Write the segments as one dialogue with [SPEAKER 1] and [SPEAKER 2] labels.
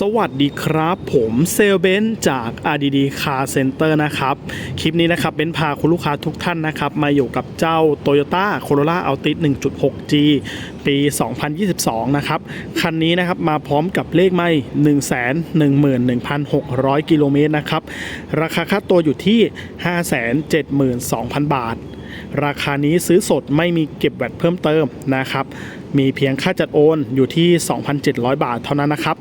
[SPEAKER 1] สวัสดีครับผมเซลเบนจาก RDD Car Center นะครับ คลิปนี้นะครับเบนพาคุณลูกค้าทุกท่านนะครับ มาอยู่กับเจ้า Toyota Corolla Altis 1.6G ปี 2022 นะครับ คันนี้นะครับมาพร้อมกับเลขไม่ 111,600 กิโลเมตรนะครับ ราคาค่าตัวอยู่ที่ 572,000 บาท ราคานี้ซื้อสดไม่มีเก็บแวตเพิ่มเติมนะครับ มีเพียงค่าจัดโอนอยู่ที่ 2,700 บาทเท่านั้นนะครับ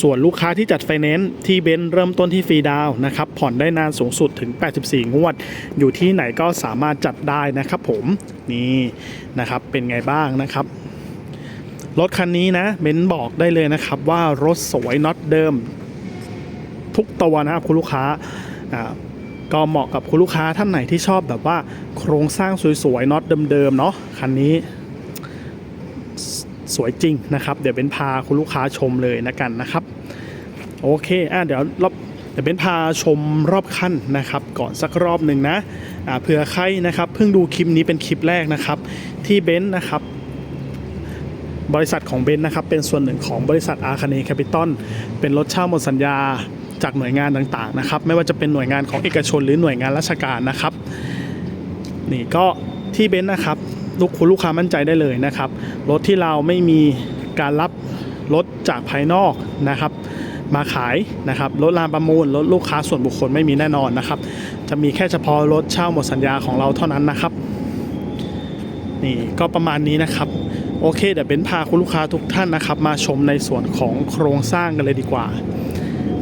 [SPEAKER 1] ส่วนลูกค้าที่จัดไฟแนนซ์ที่เบนซ์เริ่มต้นที่ฟรีดาวนะครับ ผ่อนได้นานสูงสุดถึง 84 งวด อยู่ที่ไหนก็สามารถจัดได้นะครับผม นี่นะครับเป็นไงบ้างนะครับรถคันนี้นะเบนบอกได้เลยนะครับว่ารถสวยน็อตเดิม ทุกตัวนะครับคุณลูกค้าก็เหมาะกับคุณลูกค้าท่านไหนที่ชอบแบบว่าโครงสร้างสวยๆน็อตเดิมๆเนาะคันนี้ สวยจริงนะครับ เดี๋ยวเป็นพาคุณลูกค้าชมเลยนะกันนะครับ โอเคอะเดี๋ยวรอบเดี๋ยวเป็นพาชมรอบคันนะครับ ก่อนสักรอบหนึ่งนะอ่าเผื่อใครนะครับเพิ่งดูคลิปนี้เป็นคลิปแรกนะครับ ที่เบนซ์นะครับบริษัทของเบนซ์นะครับเป็นส่วนหนึ่งของบริษัทอาคาเนแคปิตอลเป็นรถเช่าหมดสัญญาจากหน่วยงานต่างๆนะครับ ไม่ว่าจะเป็นหน่วยงานของเอกชนหรือหน่วยงานราชการนะครับ นี่ก็ที่เบนซ์นะครับ ลูกคุณลูกค้ามั่นใจได้เลยนะครับ รถที่เราไม่มีการรับรถจากภายนอกนะครับมาขายนะครับรถลานประมูลรถลูกค้าส่วนบุคคลไม่มีแน่นอนนะครับ จะมีแค่เฉพาะรถเช่าหมดสัญญาของเราเท่านั้นนะครับ นี่ก็ประมาณนี้นะครับ โอเคเดี๋ยวเบนซ์พาคุณลูกค้าทุกท่านนะครับ มาชมในส่วนของโครงสร้างกันเลยดีกว่า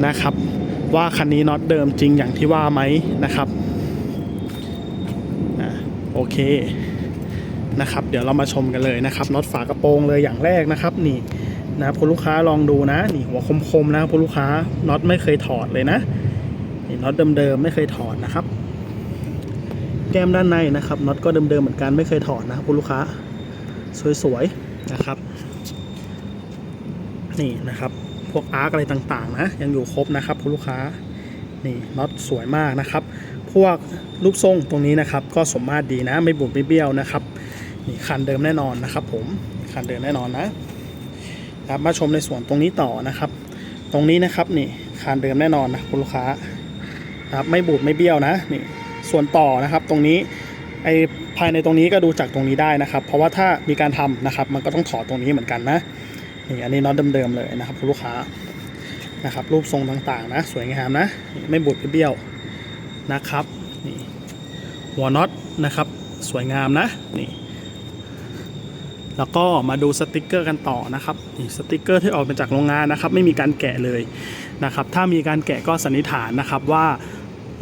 [SPEAKER 1] นะครับ ว่าคันนี้น็อตเดิมจริงอย่างที่ว่าไหมนะครับอะโอเค นะครับ เดี๋ยวเรามาชมกันเลยนะครับน็อตฝากระโปรงเลยอย่างแรกนะครับ นี่นะครับคุณลูกค้าลองดูนะนี่หัวคมๆนะครับคุณลูกค้าน็อตไม่เคยถอดเลยนะนี่น็อตเดิมๆไม่เคยถอดนะครับ แก้มด้านในนะครับน็อตก็เดิมๆเหมือนกันไม่เคยถอดนะครับคุณลูกค้าสวยๆนะครับ นี่นะครับพวกอาร์กอะไรต่างๆนะยังอยู่ครบนะครับคุณลูกค้านี่น็อตสวยมากนะครับ พวกรูปทรงตรงนี้นะครับ ก็สมมาตรดีนะ ไม่บุบไม่เบี้ยวนะครับ นี่คันเดิมแน่นอนนะครับ ผมคันเดิมแน่นอนนะครับมาชมในส่วนตรงนี้ต่อนะครับ ตรงนี้นะครับนี่คันเดิมแน่นอนนะคุณลูกค้านะครับไม่บูดไม่เบี้ยวนะนี่ส่วนต่อนะครับ ตรงนี้ไอภายในตรงนี้ก็ดูจากตรงนี้ได้นะครับ เพราะว่าถ้ามีการทำนะครับ มันก็ต้องถอดตรงนี้เหมือนกันนะนี่อันนี้น็อตเดิมๆเลยนะครับคุณลูกค้านะครับ รูปทรงต่างๆ นะ สวยงามนะ ไม่บุดไม่เบี้ยวนะครับนี่หัวน็อตนะครับ สวยงามนะนี่ แล้วก็มาดูสติกเกอร์กันต่อนะครับนี่สติกเกอร์ที่ออกมาจากโรงงานนะครับ ไม่มีการแกะเลยนะครับ ถ้ามีการแกะก็สันนิษฐานนะครับว่า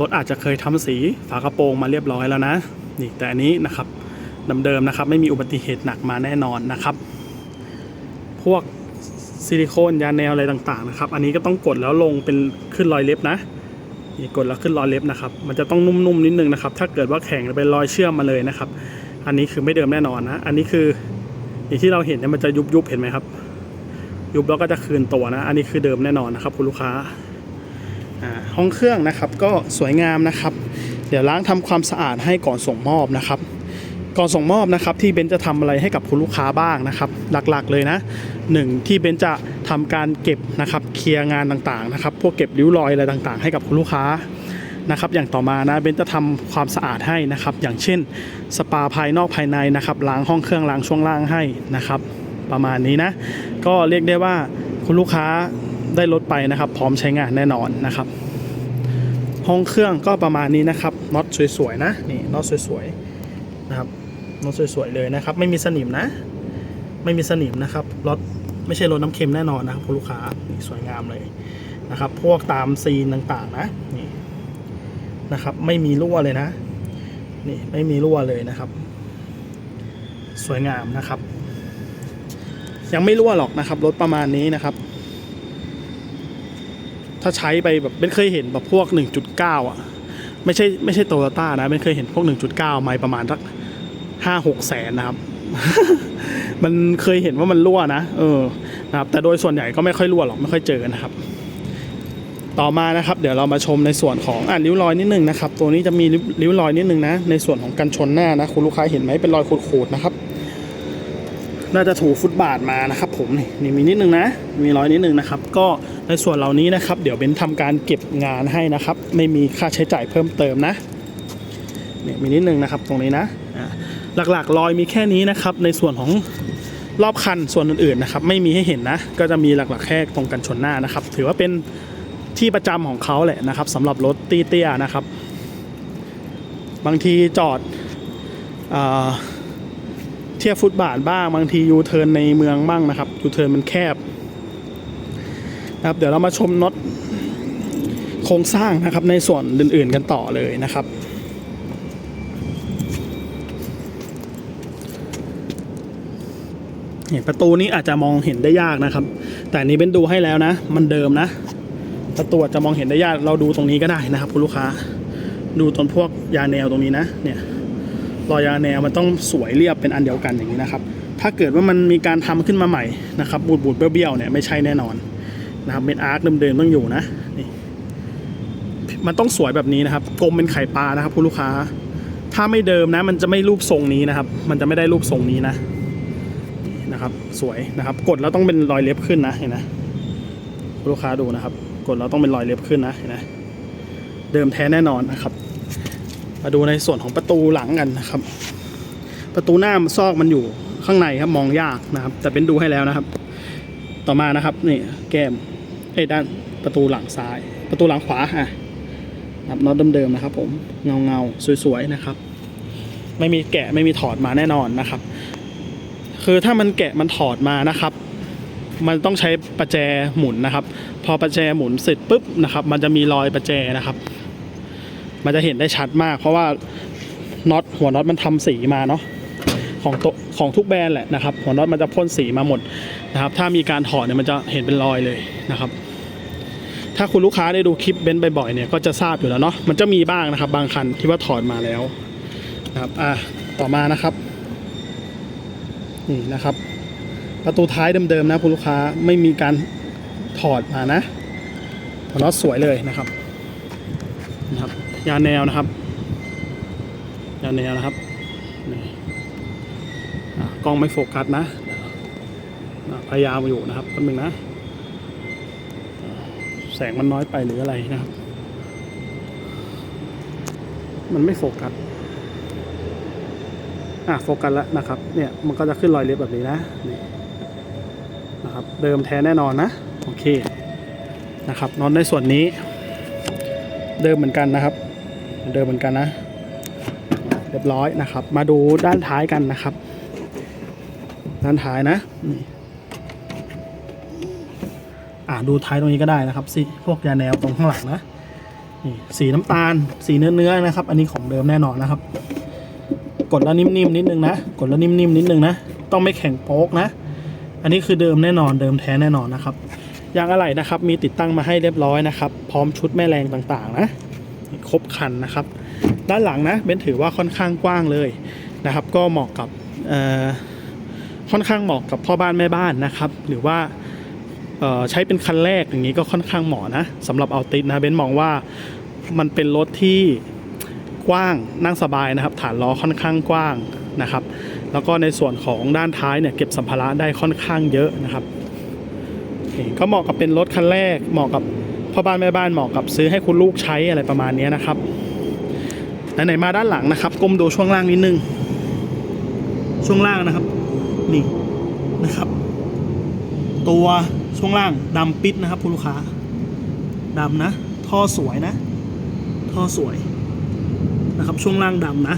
[SPEAKER 1] รถอาจจะเคยทำสีฝากระโปรงมาเรียบร้อยแล้วนะนี่แต่อันนี้นะครับเดิมๆนะครับ ไม่มีอุบัติเหตุหนักมาแน่นอนนะครับ พวกซิลิโคนยาแนวอะไรต่างๆนะครับ อันนี้ก็ต้องกดแล้วลงเป็นขึ้นรอยเล็บนะนี่กดแล้วขึ้นรอยเล็บนะครับ มันจะต้องนุ่มๆนิดนึงนะครับ ถ้าเกิดว่าแข็งเป็นรอยเชื่อมมาเลยนะครับ อันนี้คือไม่เดิมแน่นอนนะ อันนี้คือ อย่างที่เราเห็นเนี่ยมันจะยุบๆเห็นไหมครับ ยุบแล้วก็จะคืนตัวนะ อันนี้คือเดิมแน่นอนนะครับ คุณลูกค้าห้องเครื่องนะครับก็สวยงามนะครับ เดี๋ยวล้างทำความสะอาดให้ก่อนส่งมอบนะครับ ก่อนส่งมอบนะครับ ที่เบนจะทำอะไรให้กับคุณลูกค้าบ้างนะครับ หลักๆเลยนะหนึ่งที่เบนจะทำการเก็บนะครับ เคลียร์งานต่างๆนะครับ พวกเก็บริ้วรอยอะไรต่างๆ ให้กับคุณลูกค้า นะครับ อย่างต่อมานะเบนจะทำความสะอาดให้นะครับ อย่างเช่น สปาภายนอกภายในนะครับล้างห้องเครื่องล้างช่วงล่างให้นะครับ ประมาณนี้นะ ก็เรียกได้ว่าคุณลูกค้าได้รถไปนะครับ พร้อมใช้งานแน่นอนนะครับ ห้องเครื่องก็ประมาณนี้นะครับน็อตสวยๆนะนี่น็อตสวยๆนะครับรถสวยๆเลยนะครับ ไม่มีสนิมนะ ไม่มีสนิมนะครับรถไม่ใช่รถน้ำเค็มแน่นอนนะครับคุณลูกค้าสวยงามเลยนะครับ พวกตามซีนต่างๆ นะนี่ นะครับ ไม่มีรั่วเลยนะนี่ไม่มีรั่วเลยนะครับ สวยงามนะครับ ยังไม่รั่วหรอกนะครับรถประมาณนี้นะครับ ถ้าใช้ไปแบบเป็นเคยเห็นแบบพวก 1.9 อะ ไม่ใช่ไม่ใช่โตโยต้านะเป็นเคยเห็นพวก 1.9 ไมล์ประมาณสักห้าหกแสนนะครับ มันเคยเห็นว่ามันรั่วนะ เออนะครับแต่โดยส่วนใหญ่ก็ไม่ค่อยรั่วหรอกไม่ค่อยเจอนะครับ ต่อมานะครับ เดี๋ยวเรามาชมในส่วนของอ่าริ้วรอยนิดนึงนะครับ ตัวนี้จะมีริ้วรอยนิดนึงนะ ในส่วนของกันชนหน้านะ คุณลูกค้าเห็นไหมเป็นรอยขูดๆนะครับ น่าจะถูฟุตบาทมานะครับ ผมนี่นี่มีนิดนึงนะ มีรอยนิดนึงนะครับ ก็ในส่วนเหล่านี้นะครับ เดี๋ยวเบนทำการเก็บงานให้นะครับ ไม่มีค่าใช้จ่ายเพิ่มเติมนะเนี่ยมีนิดนึงนะครับ ตรงนี้นะหลักๆรอยมีแค่นี้นะครับ ในส่วนของรอบคันส่วนอื่นๆนะครับ ไม่มีให้เห็นนะ ก็จะมีหลักๆแค่ตรงกันชนหน้านะครับ ถือว่าเป็น ที่ประจำของเขาแหละนะครับสำหรับรถเตี้ยๆนะครับ บางทีจอดเทียบฟุตบาทบ้างบางทียูเทิร์นในเมืองบ้างนะครับยูเทิร์นมันแคบนะครับเดี๋ยวเรามาชมน็อตโครงสร้างนะครับในส่วนอื่นๆกันต่อเลยนะครับเนี่ยประตูนี้อาจจะมองเห็นได้ยากนะครับ แต่นนี้เป็นดูให้แล้วนะ มันเดิมนะ ประตูอาจจะมองเห็นได้ยากเราดูตรงนี้ก็ได้นะครับคุณลูกค้า ดูตรงพวกยาแนวตรงนี้นะเนี่ยรอยยาแนวมันต้องสวยเรียบเป็นอันเดียวกันอย่างนี้นะครับ ถ้าเกิดว่ามันมีการทำขึ้นมาใหม่นะครับบูดบูดเบี้ยวๆเนี่ยไม่ใช่แน่นอนนะครับเป็นอาร์คเดิมๆต้องอยู่นะนี่มันต้องสวยแบบนี้นะครับกลมเป็นไข่ปลานะครับคุณลูกค้า ถ้าไม่เดิมนะ มันจะไม่รูปทรงนี้นะครับ มันจะไม่ได้รูปทรงนี้นะนะครับ สวยนะครับ กดแล้วต้องเป็นรอยเล็บขึ้นนะเห็นนะคุณลูกค้าดูนะครับ กดแล้วต้องเป็นรอยเล็บขึ้นนะเห็นนะเดิมแท้แน่นอนนะครับ มาดูในส่วนของประตูหลังกันนะครับ ประตูหน้าซอกมันอยู่ข้างในครับมองยากนะครับ แต่เป็นดูให้แล้วนะครับ ต่อมานะครับนี่แก้มเอ้ด้านประตูหลังซ้าย ประตูหลังขวาอะนับน็อตเดิมๆนะครับ ผมเงาเงาๆสวยๆนะครับ ไม่มีแกะไม่มีถอดมาแน่นอนนะครับ คือถ้ามันแกะมันถอดมานะครับ มันต้องใช้ประแจหมุนนะครับ พอประแจหมุนเสร็จปุ๊บนะครับ มันจะมีรอยประแจนะครับ มันจะเห็นได้ชัดมาก เพราะว่าน็อตหัวน็อตมันทำสีมาเนาะของโตของทุกแบรนด์แหละนะครับ หัวน็อตมันจะพ่นสีมาหมดนะครับ ถ้ามีการถอดเนี่ยมันจะเห็นเป็นรอยเลยนะครับ ถ้าคุณลูกค้าได้ดูคลิปเบนซ์บ่อยๆเนี่ยก็จะทราบอยู่แล้วเนาะมันจะมีบ้างนะครับ บางคันที่ว่าถอดมาแล้วนะครับอะต่อมานะครับนี่นะครับ ประตูท้ายเดิมๆนะคุณลูกค้าไม่มีการถอดมานะน็อตสวยเลยนะครับนะครับ ยาแนวนะครับ ยาแนวนะครับนี่กล้องไม่โฟกัสนะพยายามอยู่นะครับแป๊บนึงนะอะแสงมันน้อยไปหรืออะไรนะครับ มันไม่โฟกัสอะโฟกัสแล้วนะครับ เนี่ยมันก็จะขึ้นรอยเล็บแบบนี้นะ นะครับ เดิมแท้แน่นอนนะ โอเคนะครับนอนในส่วนนี้ เดิมเหมือนกันนะครับ เดิมเหมือนกันนะ เรียบร้อยนะครับ มาดูด้านท้ายกันนะครับ ด้านท้ายนะนี่อ่าดูท้ายตรงนี้ก็ได้นะครับสิพวกยาแนวตรงข้างหลังนะนี่สีน้ำตาล สีเนื้อเนื้อๆนะครับ อันนี้ของเดิมแน่นอนนะครับ กดแล้วนิ่มๆนิดนึงนะ กดแล้วนิ่มๆนิดนึงนะ ต้องไม่แข็งโป๊กนะ อันนี้คือเดิมแน่นอนเดิมแท้แน่นอนนะครับยางอะไหล่นะครับ มีติดตั้งมาให้เรียบร้อยนะครับ พร้อมชุดแม่แรงต่างๆ นะครบคันนะครับ ด้านหลังนะเบนถือว่าค่อนข้างกว้างเลยนะครับ ก็เหมาะกับค่อนข้างเหมาะกับพ่อบ้านแม่บ้านนะครับ หรือว่าใช้เป็นคันแรกอย่างนี้ก็ค่อนข้างเหมาะนะสำหรับเอาติดนะเบนมองว่ามันเป็นรถที่กว้างนั่งสบายนะครับ ฐานล้อค่อนข้างกว้างนะครับ แล้วก็ในส่วนของด้านท้ายเนี่ยเก็บสัมภาระได้ค่อนข้างเยอะนะครับก็เหมาะกับเป็นรถคันแรก เหมาะกับพ่อบ้านแม่บ้านเหมาะกับซื้อให้คุณลูกใช้อะไรประมาณนี้นะครับไหนๆมาด้านหลังนะครับก้มดูช่วงล่างนิดนึง ช่วงล่างนะครับ นี่นะครับ ตัวช่วงล่างดำปิดนะครับคุณลูกค้าดำนะ ท่อสวยนะ ท่อสวยนะครับ ช่วงล่างดำนะ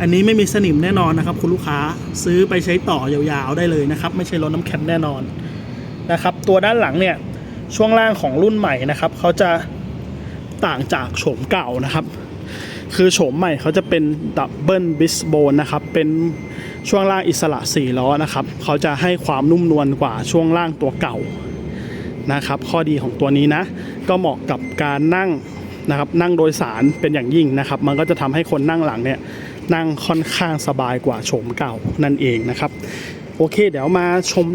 [SPEAKER 1] อันนี้ไม่มีสนิมแน่นอนนะครับ คุณลูกค้าซื้อไปใช้ต่อยาวๆได้เลยนะครับ ไม่ใช่รถน้ำแข็งแน่นอนนะครับ ตัวด้านหลังเนี่ยช่วงล่างของรุ่นใหม่นะครับเขาจะต่างจากโฉมเก่านะครับ คือโฉมใหม่เขาจะเป็นดับเบิลบิสโบนนะครับ เป็นช่วงล่างอิสระ4ล้อนะครับเขาจะให้ความนุ่มนวลกว่าช่วงล่างตัวเก่านะครับ ข้อดีของตัวนี้นะ ก็เหมาะกับการนั่งนะครับนั่งโดยสารเป็นอย่างยิ่งนะครับ มันก็จะทำให้คนนั่งหลังเนี่ย นั่งค่อนข้างสบายกว่าโฉมเก่านั่นเองนะครับ โอเค เดี๋ยวมาชม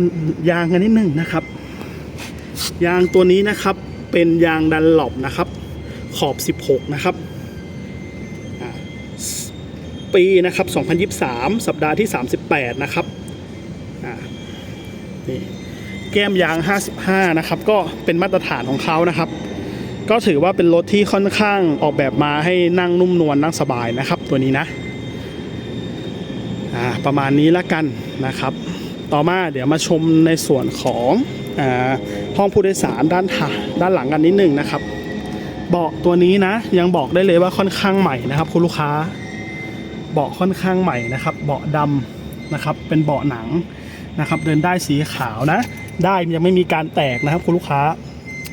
[SPEAKER 1] ยางกันนิดนึงนะครับ ยางตัวนี้นะครับเป็นยางดันหลบนะครับ ขอบ 16 นะครับปีนะครับ 2023 สัปดาห์ที่ 38 นะครับนี่แก้มยาง 55 นะครับ ก็เป็นมาตรฐานของเขานะครับ ก็ถือว่าเป็นรถที่ค่อนข้างออกแบบมาให้นั่งนุ่มนวลนั่งสบายนะครับ ตัวนี้นะ อ่าประมาณนี้ละกันนะครับ ต่อมาเดี๋ยวมาชมในส่วนของอาห้องผู้โดยสารด้านถ่าด้านหลังกันนิดหนึ่งนะครับเบาะตัวนี้นะยังบอกได้เลยว่าค่อนข้างใหม่นะครับ คุณลูกค้าเบาะค่อนข้างใหม่นะครับ เบาะดำนะครับ เป็นเบาะหนังนะครับ เดินได้สีขาวนะ ได้ยังไม่มีการแตกนะครับ คุณลูกค้า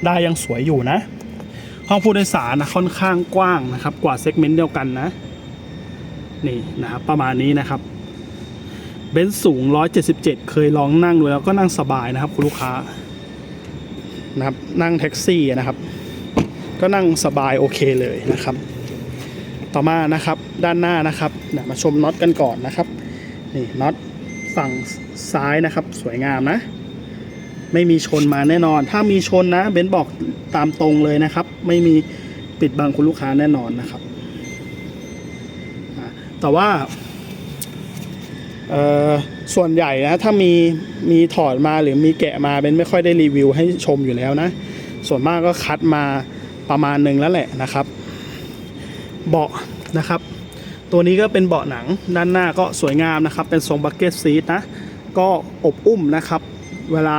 [SPEAKER 1] ได้ยังสวยอยู่นะ ห้องผู้โดยสารนะค่อนข้างกว้างนะครับ กว่าเซกเมนต์เดียวกันนะนี่นะครับประมาณนี้นะครับ เบนซ์สูง 177 เคยลองนั่งดูแล้วก็นั่งสบายนะครับ คุณลูกค้านะครับนั่งแท็กซี่นะครับ ก็นั่งสบายโอเคเลยนะครับ ต่อมานะครับด้านหน้านะครับมาชมน็อตกันก่อนนะครับนี่น็อตฝั่งซ้ายนะครับ สวยงามนะ ไม่มีชนมาแน่นอน ถ้ามีชนนะเบนซ์บอกตามตรงเลยนะครับ ไม่มีปิดบังคุณลูกค้าแน่นอนนะครับแต่ว่า ส่วนใหญ่นะถ้ามีมีถอดมาหรือมีแกะมาเบนไม่ค่อยได้รีวิวให้ชมอยู่แล้วนะ ส่วนมากก็คัดมาประมาณหนึ่งแล้วแหละนะครับ เบาะนะครับ ตัวนี้ก็เป็นเบาะหนังด้านหน้าก็สวยงามนะครับ เป็นทรงบักเก็ตซีทนะ ก็อบอุ้มนะครับ เวลา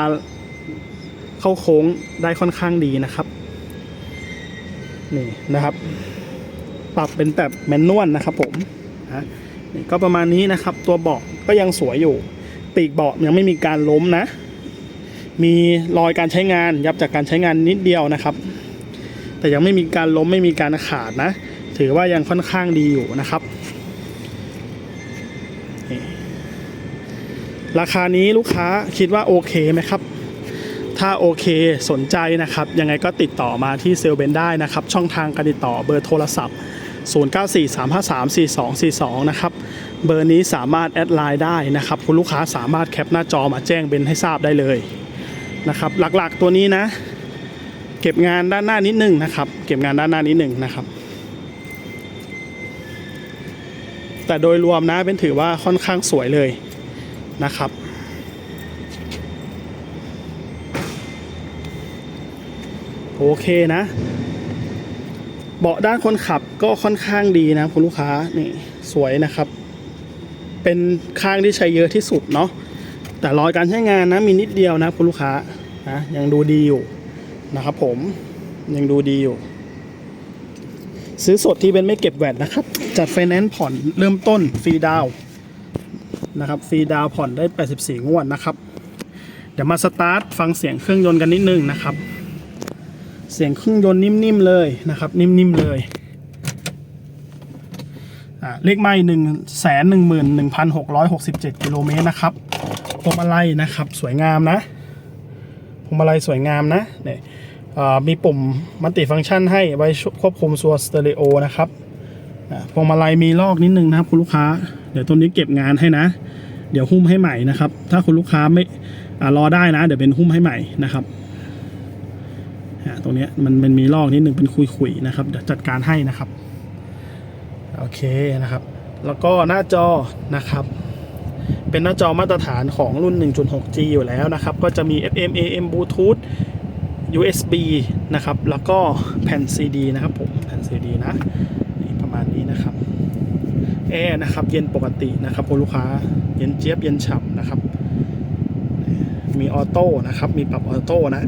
[SPEAKER 1] เข้าโค้งได้ค่อนข้างดีนะครับนี่นะครับ ปรับเป็นแบบแมนนวลนะครับผมนะ ก็ประมาณนี้นะครับ ตัวเบาะก็ยังสวยอยู่ ปีกเบาะยังไม่มีการล้มนะ มีรอยการใช้งานยับจากการใช้งานนิดเดียวนะครับ แต่ยังไม่มีการล้มไม่มีการขาดนะ ถือว่ายังค่อนข้างดีอยู่นะครับ ราคานี้ลูกค้าคิดว่าโอเคไหมครับถ้าโอเคสนใจนะครับ ยังไงก็ติดต่อมาที่เซลเบนได้นะครับ ช่องทางการติดต่อเบอร์โทรศัพท์ 0943534242 นะครับ เบอร์นี้สามารถแอดไลน์ได้นะครับ คุณลูกค้าสามารถแคปหน้าจอมาแจ้งเบนให้ทราบได้เลยนะครับ หลักๆตัวนี้นะ เก็บงานด้านหน้านิดนึงนะครับ เก็บงานด้านหน้านิดนึงนะครับ แต่โดยรวมนะเป็นถือว่าค่อนข้างสวยเลยนะครับโอเคนะ เบาะด้านคนขับก็ค่อนข้างดีนะคุณลูกค้านี่สวยนะครับ เป็นข้างที่ใช้เยอะที่สุดเนาะแต่รอยการใช้งานนะมีนิดเดียวนะคุณลูกค้านะยังดูดีอยู่นะครับผมยังดูดีอยู่ ซื้อสดที่เป็นไม่เก็บแวดนะครับ จัดไฟแนนซ์ผ่อนเริ่มต้นฟรีดาวนะครับฟรีดาวผ่อนได้ 84 งวดนะครับ เดี๋ยวมาสตาร์ทฟังเสียงเครื่องยนต์กันนิดนึงนะครับ เสียงเครื่องยนต์นิ่มๆเลยนะครับ นิ่มๆเลยอ่าเลขไม้หนึ่งแสนหนึ่งหมื่นหนึ่งพันหกร้อยหกสิบเจ็ดกิโลเมตรนะครับพวงมาลัยนะครับ สวยงามนะพวงมาลัยสวยงามนะเนี่ยอ่อมีปุ่มมัลติฟังก์ชันให้ไว้ควบคุมส่วนสเตอริโอนะครับอ่าพวงมาลัยมีลอกนิดนึงนะครับ คุณลูกค้า เดี๋ยวตัวนี้เก็บงานให้นะ เดี๋ยวหุ้มให้ใหม่นะครับ ถ้าคุณลูกค้าไม่อารอได้นะ เดี๋ยวเป็นหุ้มให้ใหม่นะครับ ตรงเนี้ยมันมันมีลอกนิดนึงเป็นคุยๆนะครับเดี๋ยวจัดการให้นะครับ โอเคนะครับ แล้วก็หน้าจอนะครับ เป็นหน้าจอมาตรฐานของรุ่น 1.6G อยู่แล้วนะครับ ก็จะมี FM AM Bluetooth USB นะครับ แล้วก็แผ่น CD นะครับผมแผ่น CD นะนี่ประมาณนี้นะครับแอร์นะครับ เย็นปกตินะครับคุณลูกค้าเย็นเจี๊ยบเย็นฉ่ำนะครับ มีออโต้นะครับ มีปรับออโต้นะ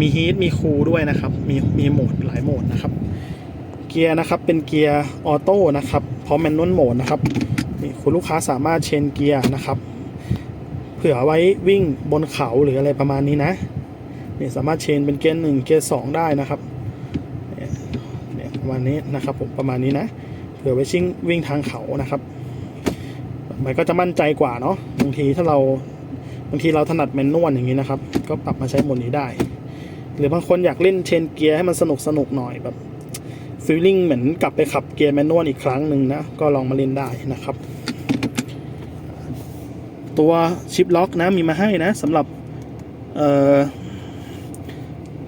[SPEAKER 1] มีฮีทมีคูลด้วยนะครับ มีมีโหมดหลายโหมดนะครับ เกียร์นะครับเป็นเกียร์ออโต้นะครับพร้อมแมนนวลโหมดนะครับคุณลูกค้าสามารถเชนเกียร์นะครับ เผื่อไว้วิ่งบนเขาหรืออะไรประมาณนี้นะเนี่ยสามารถเชนเป็นเกียร์หนึ่งเกียร์สองได้นะครับเนี่ยเนี่ยประมาณนี้นะครับผมประมาณนี้นะเผื่อไว้ชิ่งวิ่งทางเขานะครับ มันก็จะมั่นใจกว่าเนาะบางทีถ้าเราบางทีเราถนัดแมนนวลอย่างนี้นะครับ ก็ปรับมาใช้โหมดนี้ได้ หรือบางคนอยากเล่นเชนเกียร์ให้มันสนุกสนุกหน่อยแบบฟีลลิ่งเหมือนกลับไปขับเกียร์แมนนวลอีกครั้งหนึ่งนะ ก็ลองมาเล่นได้นะครับ ตัวชิปล็อกนะมีมาให้นะสำหรับเอ่อ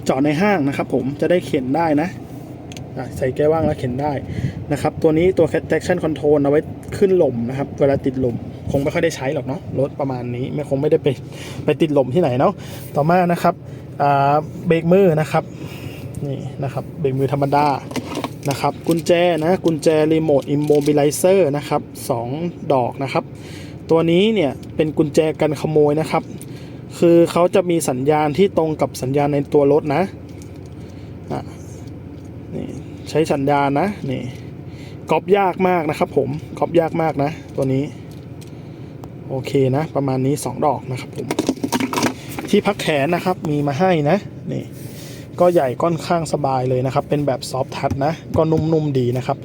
[SPEAKER 1] จอดในห้างนะครับผมจะได้เข็นได้นะ ใส่แก้ว่างแล้วเข็นได้นะครับ ตัวนี้ตัว traction control เอาไว้ขึ้นลมนะครับ เวลาติดลม คงไม่ค่อยได้ใช้หรอกเนาะรถประมาณนี้ไม่คงไม่ได้ไปไปติดลมที่ไหนเนาะต่อมานะครับ เบรกมือนะครับนี่นะครับเบรกมือธรรมดานะครับกุญแจนะกุญแจรีโมทอิมโมบิลิเซอร์นะครับสองดอกนะครับ ตัวนี้เนี่ยเป็นกุญแจกันขโมยนะครับ คือเขาจะมีสัญญาณที่ตรงกับสัญญาณในตัวรถนะอะนี่ใช้สัญญาณนะนี่ก๊อปยากมากนะครับผมก๊อปยากมากนะ ตัวนี้ โอเคนะ ประมาณนี้ 2 ดอกนะครับผม ที่พักแขนนะครับมีมาให้นะนี่ก็ใหญ่ก้อนข้างสบายเลยนะครับ เป็นแบบซอฟทัชนะ ก็นุ่มๆดีนะครับ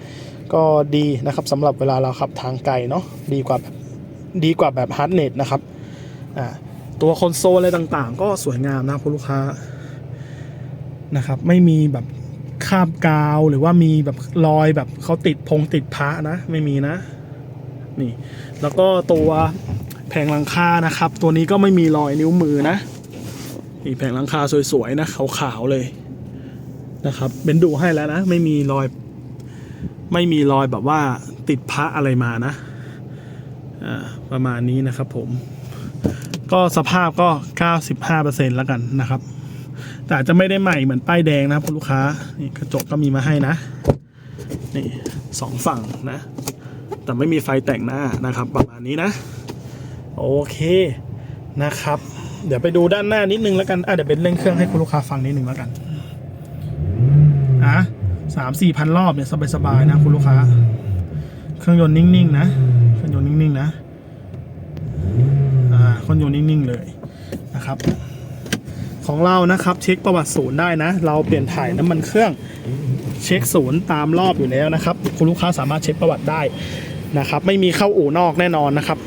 [SPEAKER 1] ก็ดีนะครับสำหรับเวลาเราขับทางไกลเนาะดีกว่าแบบดีกว่าแบบฮาร์ดเน็ตนะครับอ่าตัวคอนโซลอะไรต่างๆ ก็สวยงามนะคุณลูกค้านะครับ ไม่มีแบบคาบกาวหรือว่ามีแบบรอยแบบเขาติดพงติดพระนะ ไม่มีนะ นี่ แล้วก็ตัว แผงหลังคานะครับ ตัวนี้ก็ไม่มีรอยนิ้วมือนะนี่แผงหลังคาสวยๆนะขาวๆเลยนะครับเบนดูให้แล้วนะ ไม่มีรอย ไม่มีรอยแบบว่าติดพระอะไรมานะอ่าประมาณนี้นะครับผม ก็สภาพก็ 95%แล้วกันนะครับ แต่จะไม่ได้ใหม่เหมือนป้ายแดงนะครับคุณลูกค้านี่กระจกก็มีมาให้นะนี่สองฝั่งนะ แต่ไม่มีไฟแต่งหน้านะครับ ประมาณนี้นะ โอเคนะครับ เดี๋ยวไปดูด้านหน้านิดนึงแล้วกันอะเดี๋ยวเป็นเร่งเครื่องให้คุณลูกค้าฟังนิดนึงแล้วกันอะสามสี่พันรอบเนี่ยสบายๆนะคุณลูกค้า เครื่องยนต์นิ่งๆนะเครื่องยนต์นิ่งๆนะอ่าเครื่องยนต์นิ่งๆเลยนะครับ ของเรานะครับเช็คประวัติศูนย์ได้นะ เราเปลี่ยนถ่ายน้ำมันเครื่องเช็คศูนย์ตามรอบอยู่แล้วนะครับ คุณลูกค้าสามารถเช็คประวัติได้นะครับ ไม่มีเข้าอู่นอกแน่นอนนะครับ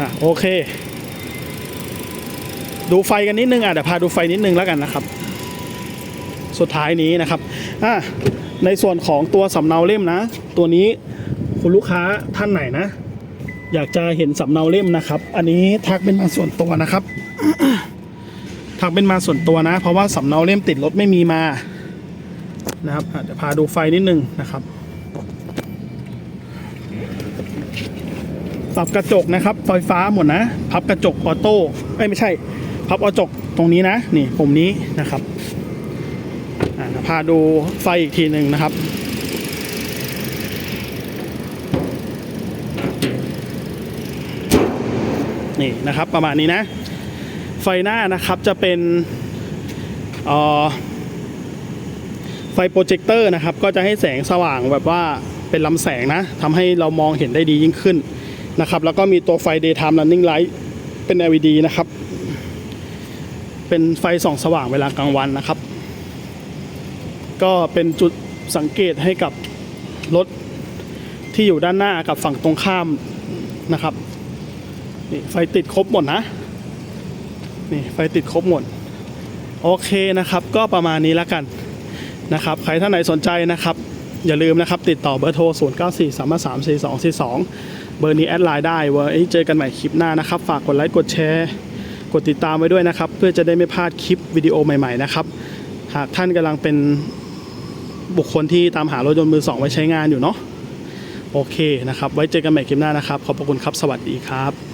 [SPEAKER 1] อะโอเค ดูไฟกันนิดนึงอะเดี๋ยวพาดูไฟนิดนึงแล้วกันนะครับ สุดท้ายนี้นะครับอะในส่วนของตัวสำเนาเล่มนะ ตัวนี้คุณลูกค้าท่านไหนนะ อยากจะเห็นสำเนาเล่มนะครับ อันนี้ทักเป็นมาส่วนตัวนะครับทักเป็นมาส่วนตัวนะ เพราะว่าสำเนาเล่มติดรถไม่มีมานะครับเดี๋ยวพาดูไฟนิดนึงนะครับ ปรับกระจกนะครับไฟฟ้าหมดนะพับกระจกออโต้ไม่ใช่ พับกระจกตรงนี้นะนี่ปุ่มนี้นะครับพาดูไฟอีกทีหนึ่งนะครับ นี่นะครับประมาณนี้นะ ไฟหน้านะครับจะเป็นออไฟโปรเจคเตอร์นะครับ ก็จะให้แสงสว่างแบบว่าเป็นลำแสงนะทำให้เรามองเห็นได้ดียิ่งขึ้น นะครับ แล้วก็มีตัวไฟ daytime running light เป็น LED นะครับ เป็นไฟส่องสว่างเวลากลางวันนะครับ ก็เป็นจุดสังเกตให้กับรถที่อยู่ด้านหน้ากับฝั่งตรงข้ามนะครับนี่ไฟติดครบหมดนะนี่ไฟติดครบหมดโอเคนะครับ ก็ประมาณนี้แล้วกันนะครับ ใครท่านไหนสนใจนะครับ อย่าลืมนะครับ ติดต่อเบอร์โทร 0 9 4 3 3 4 2 4 2 เบอร์นี้แอดไลน์ได้ว่าเจอกันใหม่คลิปหน้านะครับ ฝากกดไลค์กดแชร์กดติดตามไว้ด้วยนะครับ เพื่อจะได้ไม่พลาดคลิปวิดีโอใหม่ๆนะครับ หากท่านกำลังเป็นบุคคลที่ตามหารถยนต์มือสองไว้ใช้งานอยู่เนาะโอเคนะครับ ไว้เจอกันใหม่คลิปหน้านะครับ ขอบพระคุณครับ สวัสดีครับ